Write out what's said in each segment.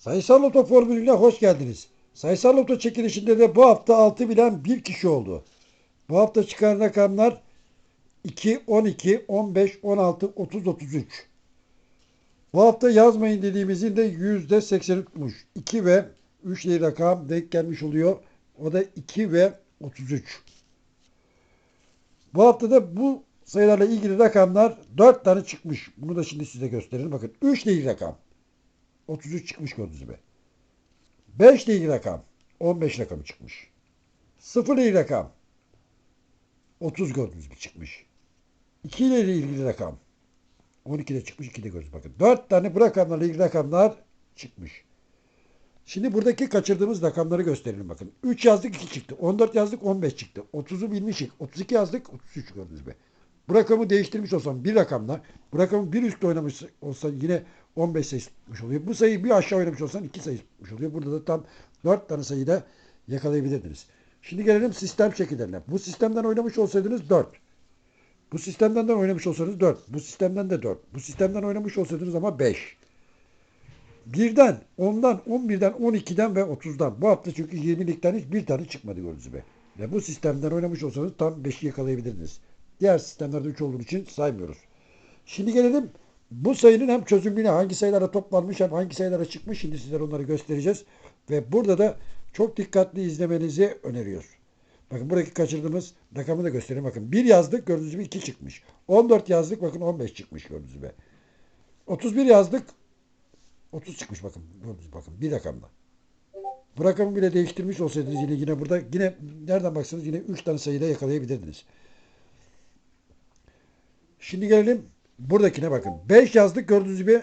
Sayısal Loto formülüne hoş geldiniz. Sayısal Loto çekilişinde de bu hafta 6 bilen bir kişi oldu. Bu hafta çıkan rakamlar 2, 12, 15, 16, 30, 33. Bu hafta yazmayın dediğimizin de %80'i tutmuş. 2 ve 3 diye rakam denk gelmiş oluyor. O da 2 ve 33. Bu hafta da bu sayılarla ilgili rakamlar 4 tane çıkmış. Bunu da şimdi size gösterelim. Bakın 3 değil rakam. 33 çıkmış gördüğünüz gibi. 5 değil rakam. 15 rakamı çıkmış. 0 değil rakam. 30 gördüğünüz gibi çıkmış. 2 ile ilgili rakam. 12 de çıkmış 2 de gördünüz. Bakın 4 tane bu rakamlarla ilgili rakamlar çıkmış. Şimdi buradaki kaçırdığımız rakamları gösterelim bakın. 3 yazdık 2 çıktı. 14 yazdık 15 çıktı. 30'u bilmişik. 32 yazdık 33 gördünüz mü? Bu rakamı değiştirmiş olsam bir rakamla bu rakamı bir üstte oynamış olsan yine 15 sayı tutmuş oluyor. Bu sayıyı bir aşağı oynamış olsan 2 sayı tutmuş oluyor. Burada da tam 4 tane sayıyı da yakalayabilirdiniz. Şimdi gelelim sistem şekillerine. Bu sistemden oynamış olsaydınız 4. Bu sistemden de oynamış olsanız 4. Bu sistemden de 4. Bu sistemden oynamış olsaydınız ama 5. Birden, 10'dan, 11'den, 12'den ve 30'dan. Bu hafta çünkü 20'likten hiçbir tane çıkmadı gördüğünüz gibi. Ve bu sistemden oynamış olsanız tam 5'i yakalayabilirdiniz. Diğer sistemlerde 3 olduğu için saymıyoruz. Şimdi gelelim bu sayının hem çözümlüğüne hangi sayılara toplanmış hem hangi sayılara çıkmış. Şimdi sizlere onları göstereceğiz. Ve burada da çok dikkatli izlemenizi öneriyoruz. Bakın buradaki kaçırdığımız rakamı da göstereyim. Bakın 1 yazdık gördüğünüz gibi 2 çıkmış. 14 yazdık bakın 15 çıkmış gördüğünüz gibi. 31 yazdık 30 çıkmış bakın. Gördünüz bakın bir rakamla. Bu rakamı bile değiştirmiş olsaydınız yine yine burada yine nereden baksanız yine 3 tane sayıda yakalayabilirdiniz. Şimdi gelelim buradakine bakın. 5 yazdık gördüğünüz gibi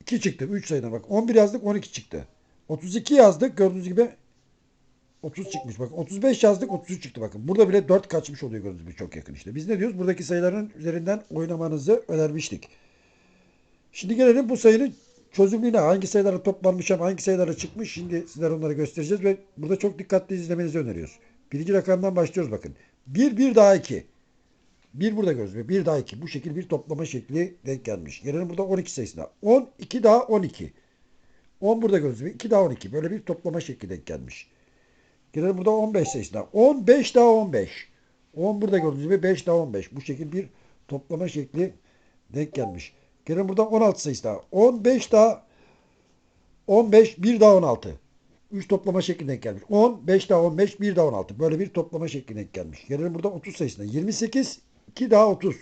2 çıktı. 3 sayıdan bak. 11 yazdık 12 çıktı. 32 yazdık gördüğünüz gibi 30 çıkmış. Bakın 35 yazdık 33 çıktı bakın. Burada bile 4 kaçmış oluyor gördüğünüz gibi çok yakın işte. Biz ne diyoruz? Buradaki sayıların üzerinden oynamanızı önermiştik. Şimdi gelelim bu sayının çözümlüğüne. Hangi sayılara toplanmış hem hangi sayılara çıkmış. Şimdi sizlere onları göstereceğiz ve burada çok dikkatli izlemenizi öneriyoruz. Birinci rakamdan başlıyoruz bakın. 1, 1 daha 2. 1 burada gözüküyor. 1 daha 2. Bu şekil bir toplama şekli denk gelmiş. Gelelim burada 12 sayısına. 10, 2 daha 12. 10 burada gözüküyor. 2 daha 12. Böyle bir toplama şekli denk gelmiş. Gelelim burada 15 sayısına. 10, 5 daha 15. 10 burada gördüğünüz gibi 5 daha 15. Bu şekil bir toplama şekli denk gelmiş. Gelelim burada 16 sayısı daha. 15 daha 15, 1 daha 16. 3 toplama şekline denk gelmiş. 10, 5 daha 15, 1 daha 16. Böyle bir toplama şekline denk gelmiş. Gelelim burada 30 sayısına. 28, 2 daha 30.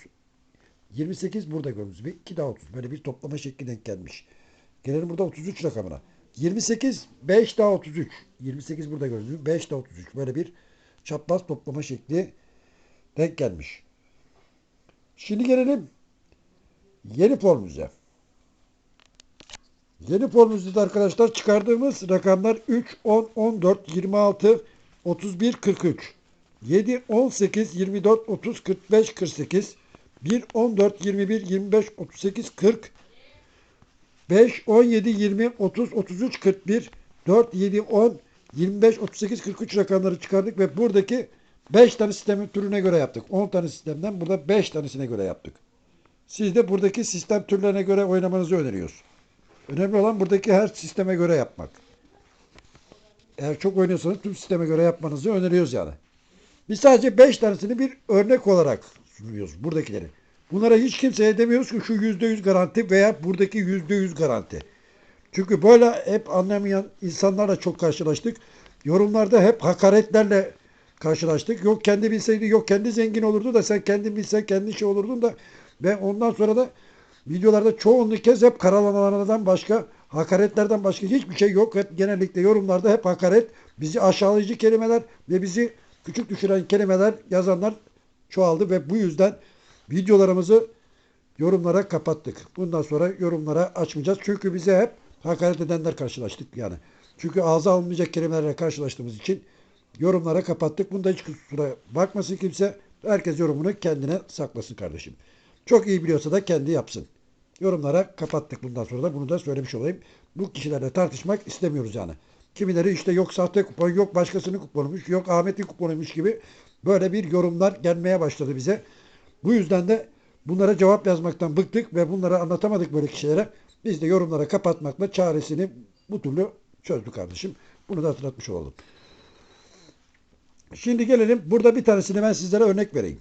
28 burada gördüğünüz gibi 2 daha 30. Böyle bir toplama şekli denk gelmiş. Gelelim burada 33 rakamına. 28, 5 daha 33. 28 burada gördüğünüz gibi 5 daha 33. Böyle bir çapraz toplama şekli denk gelmiş. Şimdi gelelim yeni formumuza. Yeni formumuzda arkadaşlar çıkardığımız rakamlar 3, 10, 14, 26, 31, 43. 7, 18, 24, 30, 45, 48. 1, 14, 21, 25, 38, 40. 5, 17, 20, 30, 33, 41. 4, 7, 10, 25, 38, 43 rakamları çıkardık ve buradaki 5 tane sistemin türüne göre yaptık. 10 tane sistemden burada 5 tanesine göre yaptık. Siz de buradaki sistem türlerine göre oynamanızı öneriyoruz. Önemli olan buradaki her sisteme göre yapmak. Eğer çok oynuyorsanız tüm sisteme göre yapmanızı öneriyoruz yani. Biz sadece 5 tanesini bir örnek olarak sunuyoruz buradakileri. Bunlara hiç kimseye demiyoruz ki şu %100 garanti veya buradaki %100 garanti. Çünkü böyle hep anlamayan insanlarla çok karşılaştık. Yorumlarda hep hakaretlerle karşılaştık. Yok kendi bilseydi, yok kendi zengin olurdu da sen kendin bilsen kendi şey olurdun da ve ondan sonra da videolarda çoğunluk kez hep karalamalardan başka, hakaretlerden başka hiçbir şey yok. Hep genellikle yorumlarda hep hakaret, bizi aşağılayıcı kelimeler ve bizi küçük düşüren kelimeler yazanlar çoğaldı ve bu yüzden videolarımızı yorumlara kapattık. Bundan sonra yorumlara açmayacağız. Çünkü bize hep hakaret edenler karşılaştık yani. Çünkü ağza alınmayacak kelimelerle karşılaştığımız için yorumlara kapattık. Bunda hiç kusura bakmasın kimse. Herkes yorumunu kendine saklasın kardeşim. Çok iyi biliyorsa da kendi yapsın. Yorumlara kapattık bundan sonra da bunu da söylemiş olayım. Bu kişilerle tartışmak istemiyoruz yani. Kimileri işte yok sahte kupon, yok başkasının kuponuymuş, yok Ahmet'in kuponuymuş gibi böyle bir yorumlar gelmeye başladı bize. Bu yüzden de bunlara cevap yazmaktan bıktık ve bunları anlatamadık böyle kişilere. Biz de yorumlara kapatmakla çaresini bu türlü çözdük kardeşim. Bunu da hatırlatmış olalım. Şimdi gelelim. Burada bir tanesini ben sizlere örnek vereyim.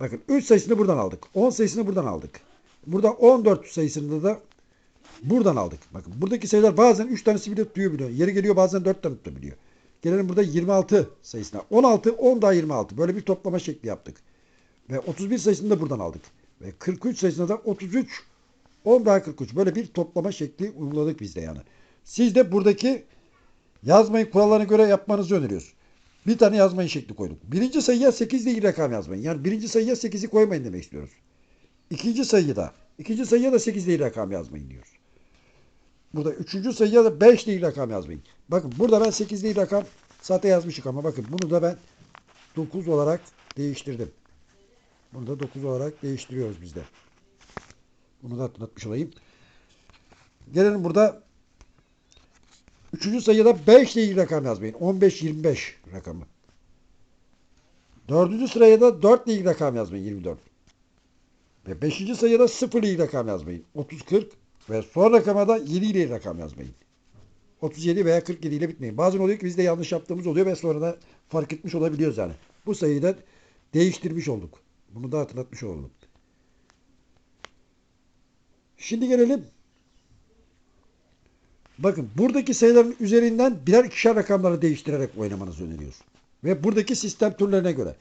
Bakın 3 sayısını buradan aldık. 10 sayısını buradan aldık. Burada 14 sayısını da buradan aldık. Bakın buradaki sayılar bazen 3 tanesi bile tutabiliyor. Yeri geliyor bazen 4 tane tutabiliyor. Gelelim burada 26 sayısına. 16, 10 daha 26. Böyle bir toplama şekli yaptık. Ve 31 sayısını da buradan aldık. Ve 43 sayısına da 33, 10 daha 43. Böyle bir toplama şekli uyguladık biz de yani. Siz de buradaki yazmayın kurallarına göre yapmanızı öneriyoruz. Bir tane yazmayın şekli koyduk. Birinci sayıya 8 ile ilgili rakam yazmayın. Yani birinci sayıya 8'i koymayın demek istiyoruz. İkinci sayıda, ikinci sayıya da 8 ile ilgili rakam yazmayın diyoruz. Burada üçüncü sayıya da 5 ile ilgili rakam yazmayın. Bakın burada ben 8 ile ilgili rakam zaten yazmışık ama bakın bunu da ben 9 olarak değiştirdim. Bunu da 9 olarak değiştiriyoruz biz de. Bunu da hatırlatmış olayım. Gelelim burada Üçüncü sayıda 5 ile ilgili rakam yazmayın. 15-25 rakamı. Dördüncü sıraya da 4 ile ilgili rakam yazmayın. 24. Ve beşinci sayıda 0 ile ilgili rakam yazmayın. 30-40 ve son rakama da 7 ile rakam yazmayın. 37 veya 47 ile bitmeyin. Bazen oluyor ki biz de yanlış yaptığımız oluyor ve sonra da fark etmiş olabiliyoruz yani. Bu sayıyı da değiştirmiş olduk. Bunu da hatırlatmış oldum. Şimdi gelelim Bakın buradaki sayıların üzerinden birer ikişer rakamları değiştirerek oynamanızı öneriyoruz. Ve buradaki sistem türlerine göre.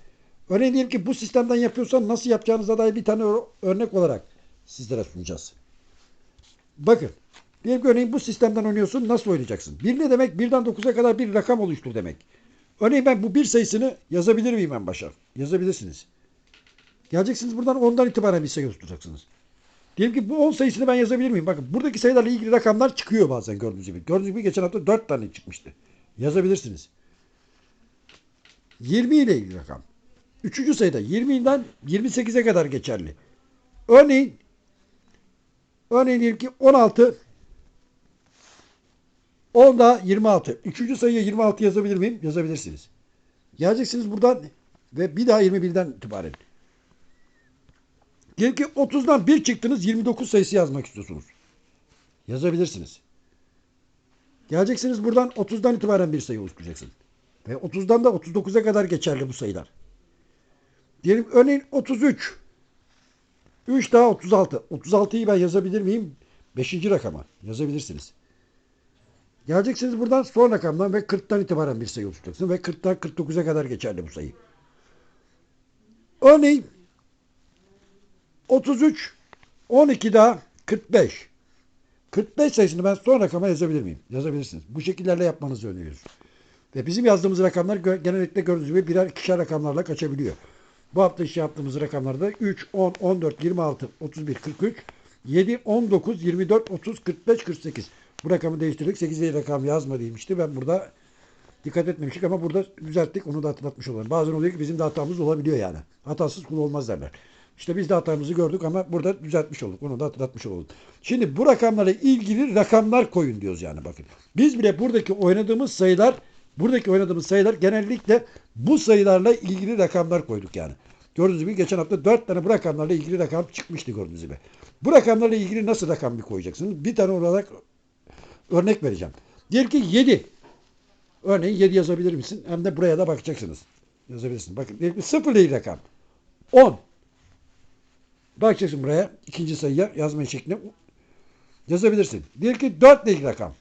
Örneğin diyelim ki bu sistemden yapıyorsan nasıl yapacağınıza dair bir tane ör- örnek olarak sizlere sunacağız. Bakın. Diyelim ki örneğin bu sistemden oynuyorsun nasıl oynayacaksın? Bir ne demek? Birden 9'a kadar bir rakam oluştur demek. Örneğin ben bu bir sayısını yazabilir miyim en başa? Yazabilirsiniz. Geleceksiniz buradan ondan itibaren bir sayı oluşturacaksınız. Diyelim ki bu 10 sayısını ben yazabilir miyim? Bakın buradaki sayılarla ilgili rakamlar çıkıyor bazen gördüğünüz gibi. Gördüğünüz gibi geçen hafta 4 tane çıkmıştı. Yazabilirsiniz. 20 ile ilgili rakam. Üçüncü sayıda 20'den 28'e kadar geçerli. Örneğin örneğin diyelim ki 16 10 da 26. Üçüncü sayıya 26 yazabilir miyim? Yazabilirsiniz. Geleceksiniz buradan ve bir daha 21'den itibaren. Diyelim ki 30'dan 1 çıktınız 29 sayısı yazmak istiyorsunuz. Yazabilirsiniz. Geleceksiniz buradan 30'dan itibaren bir sayı oluşturacaksın. Ve 30'dan da 39'a kadar geçerli bu sayılar. Diyelim örneğin 33. 3 daha 36. 36'yı ben yazabilir miyim? 5. rakama. Yazabilirsiniz. Geleceksiniz buradan son rakamdan ve 40'tan itibaren bir sayı oluşturacaksın. Ve 40'tan 49'a kadar geçerli bu sayı. Örneğin 33, 12 daha 45. 45 sayısını ben son rakama yazabilir miyim? Yazabilirsiniz. Bu şekillerle yapmanızı öneriyoruz. Ve bizim yazdığımız rakamlar genellikle gördüğünüz gibi birer ikişer rakamlarla kaçabiliyor. Bu hafta işi yaptığımız rakamlarda 3, 10, 14, 26, 31, 43, 7, 19, 24, 30, 45, 48. Bu rakamı değiştirdik. 8 diye rakam yazma demişti. Ben burada dikkat etmemiştik ama burada düzelttik. Onu da hatırlatmış olalım. Bazen oluyor ki bizim de hatamız olabiliyor yani. Hatasız kul olmaz derler. İşte biz de hatamızı gördük ama burada düzeltmiş olduk. Onu da hatırlatmış olalım. Şimdi bu rakamlara ilgili rakamlar koyun diyoruz yani bakın. Biz bile buradaki oynadığımız sayılar buradaki oynadığımız sayılar genellikle bu sayılarla ilgili rakamlar koyduk yani. Gördüğünüz gibi geçen hafta 4 tane bu rakamlarla ilgili rakam çıkmıştı gördüğünüz gibi. Bu rakamlarla ilgili nasıl rakam bir koyacaksınız? Bir tane olarak örnek vereceğim. Diyelim ki 7. Örneğin 7 yazabilir misin? Hem de buraya da bakacaksınız. Yazabilirsin. Bakın diyelim ki 0 ile ilgili rakam. 10. Bakacaksın buraya ikinci sayıya yazma şeklinde yazabilirsin. Diyelim ki 4 ile ilgili rakam.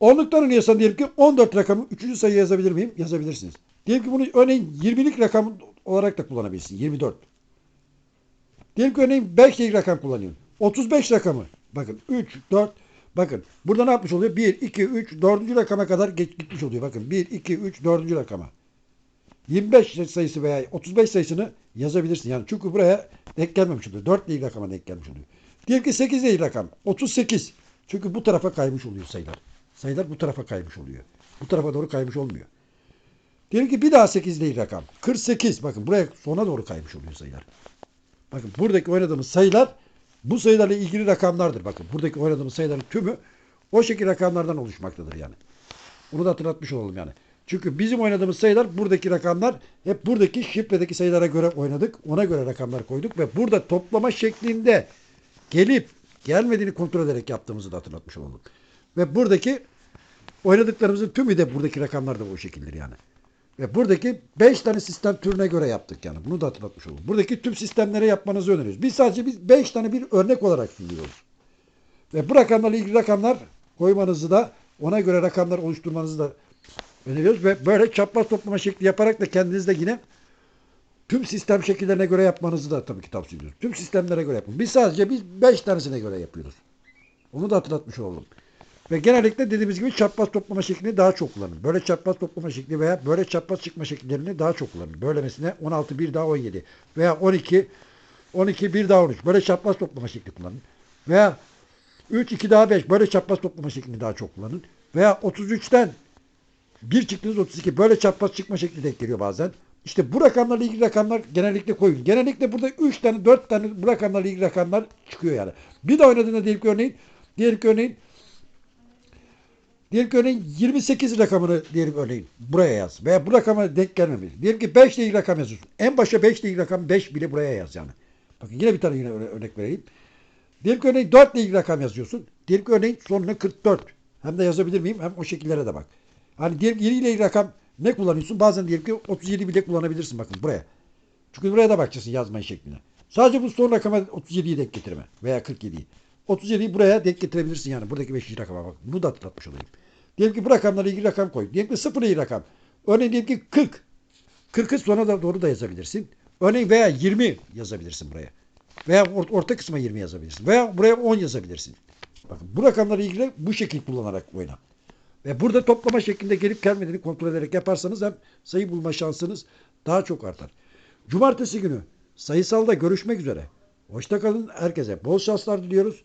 Onluktan oynuyorsan diyelim ki 14 rakamı 3. sayıya yazabilir miyim? Yazabilirsiniz. Diyelim ki bunu örneğin 20'lik rakam olarak da kullanabilirsin. 24. Diyelim ki örneğin 5 ile ilgili rakam kullanıyorum. 35 rakamı. Bakın 3, 4. Bakın burada ne yapmış oluyor? 1, 2, 3, 4. rakama kadar geç, gitmiş oluyor. Bakın 1, 2, 3, 4. rakama. 25 sayısı veya 35 sayısını yazabilirsin. Yani çünkü buraya denk gelmemiş oluyor. 4 ile ilgili rakama denk gelmiş oluyor. Diyelim ki 8 ile ilgili rakam. 38. Çünkü bu tarafa kaymış oluyor sayılar. Sayılar bu tarafa kaymış oluyor. Bu tarafa doğru kaymış olmuyor. Diyelim ki bir daha 8 ile ilgili rakam. 48. Bakın buraya sona doğru kaymış oluyor sayılar. Bakın buradaki oynadığımız sayılar bu sayılarla ilgili rakamlardır. Bakın buradaki oynadığımız sayıların tümü o şekil rakamlardan oluşmaktadır yani. Bunu da hatırlatmış olalım yani. Çünkü bizim oynadığımız sayılar buradaki rakamlar hep buradaki şifredeki sayılara göre oynadık. Ona göre rakamlar koyduk ve burada toplama şeklinde gelip gelmediğini kontrol ederek yaptığımızı da hatırlatmış olalım. Ve buradaki oynadıklarımızın tümü de buradaki rakamlar da o şekildir yani. Ve buradaki 5 tane sistem türüne göre yaptık yani. Bunu da hatırlatmış olalım. Buradaki tüm sistemlere yapmanızı öneriyoruz. Biz sadece biz 5 tane bir örnek olarak sunuyoruz. Ve bu rakamlarla ilgili rakamlar koymanızı da ona göre rakamlar oluşturmanızı da öneriyoruz. Ve böyle çapraz toplama şekli yaparak da kendiniz de yine tüm sistem şekillerine göre yapmanızı da tabii ki tavsiye ediyoruz. Tüm sistemlere göre yapın. Biz sadece biz 5 tanesine göre yapıyoruz. Onu da hatırlatmış olalım. Ve genellikle dediğimiz gibi çapraz toplama şeklini daha çok kullanın. Böyle çapraz toplama şekli veya böyle çapraz çıkma şekillerini daha çok kullanın. Böylemesine 16 1 daha 17 veya 12 12 1 daha 13. Böyle çapraz toplama şekli kullanın. Veya 3 2 daha 5 böyle çapraz toplama şeklini daha çok kullanın. Veya 33'ten 1 çıktınız 32 böyle çapraz çıkma şekli denk geliyor bazen. İşte bu rakamlarla ilgili rakamlar genellikle koyun. Genellikle burada 3 tane 4 tane bu rakamlarla ilgili rakamlar çıkıyor yani. Bir de oynadığında diyelim ki örneğin diyelim ki örneğin Diyelim ki örneğin 28 rakamını diyelim örneğin buraya yaz. Veya bu rakama denk gelmemiş. Diyelim ki 5 ile ilgili rakam yazıyorsun. En başa 5 ile ilgili rakam 5 bile buraya yaz yani. Bakın yine bir tane yine örnek vereyim. Diyelim ki örneğin 4 ile rakam yazıyorsun. Diyelim ki örneğin sonuna 44. Hem de yazabilir miyim hem o şekillere de bak. Hani diyelim 7 ile rakam ne kullanıyorsun? Bazen diyelim ki 37 bile kullanabilirsin bakın buraya. Çünkü buraya da bakacaksın yazmayın şekline. Sadece bu son rakama 37'yi denk getirme veya 47'yi. 37'yi buraya denk getirebilirsin yani. Buradaki 5. rakama bak. Bunu da hatırlatmış olayım. Diyelim ki bu rakamlarla ilgili rakam koy. Diyelim ki 0 ile ilgili rakam. Örneğin diyelim ki 40. 40'ı sona da doğru da yazabilirsin. Örneğin veya 20 yazabilirsin buraya. Veya or- orta kısma 20 yazabilirsin. Veya buraya 10 yazabilirsin. Bakın bu rakamlarla ilgili bu şekil kullanarak oyna. Ve burada toplama şeklinde gelip gelmediğini kontrol ederek yaparsanız hem sayı bulma şansınız daha çok artar. Cumartesi günü sayısalda görüşmek üzere. Hoşça kalın. Herkese bol şanslar diliyoruz.